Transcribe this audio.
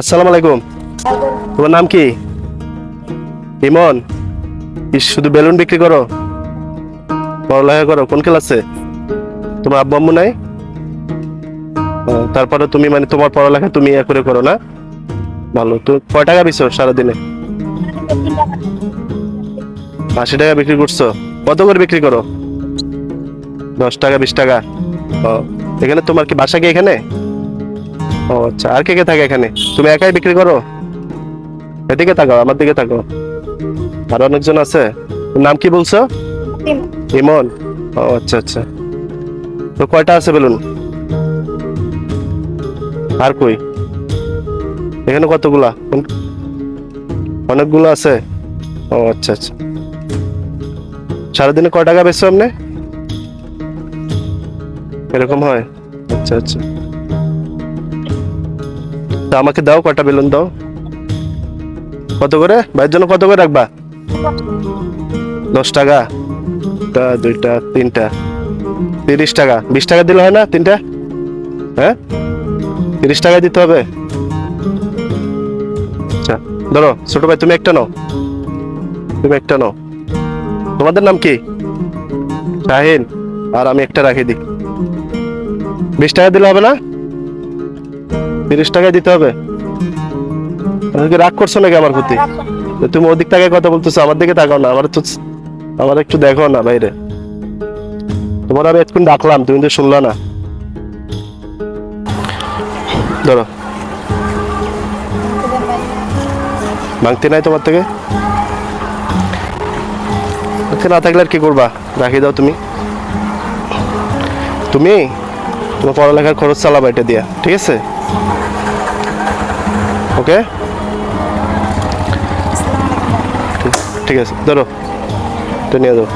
আসসালামু আলাইকুম। তোমার নাম কি? ইমন শুধু বেলুন বিক্রি করো? পড়ালেখা করো? কোন ক্লাসে? তোমার আব্বু আম্মু নাই? তারপরে তুমি মানে তোমার পড়ালেখা তুমি ইয়ে করে করো না? ভালো, তো কয় টাকা বিছো সারাদিনে? আশি টাকা বিক্রি করছ? কত করে বিক্রি করো? দশ টাকা, বিশ টাকা? ও, এখানে তোমার কি বাসা কি এখানে? ও আচ্ছা আর কে কে থাকে এখানে? তুমি একাই বিক্রি করো? এদিকে তাকাও আমার দিকে তাকাও। আর অনেকজন আছে। নাম কি বলছো? ইমন। ও আচ্ছা আচ্ছা। তো কয়টা আছে বলুন? আর কই? এখানে কতগুলা? অনেকগুলো আছে? ও আচ্ছা আচ্ছা। সারাদিনে কয় টাকা বেচছো আপনি? এরকম হয়? আচ্ছা আচ্ছা। তা আমাকে দাও কটা বেলুন দাও। কত করে? ভাইয়ের জন্য কত করে রাখবা? দশ টাকা। তা দুইটা, তিনটা। তিরিশ টাকা। বিশ টাকা দিলে হয় না তিনটা? হ্যাঁ? তিরিশ টাকা দিতে হবে। আচ্ছা ধরো, ছোট ভাই, তুমি একটা নাও। তুমি একটা নাও। তোমাদের নাম কি? শাহিন। আর আমি একটা রাখি দিই। বিশ টাকা দিলে হবে না? তিরিশ টাকায় দিতে হবে। কি রাগ করছ নাকি আমার প্রতি? তুমি ওদিক থেকে কথা বলতেছো, আমার দিকে তাকাও না, আমার তো আমার একটু দেখো না বাইরে। তোমার আমি এতক্ষণ ডাকলাম, তুমি তো শুনলা না। ধরো। ভাঙতে নাই তোমার থেকে? না থাকলে আর কি করবা? রাখি দাও তুমি। তুমি? তোমার পড়ালেখার খরচ চালাবা এটা দিয়া ঠিক আছে ওকে ঠিক আছে ধরো এটা নিয়ে যাও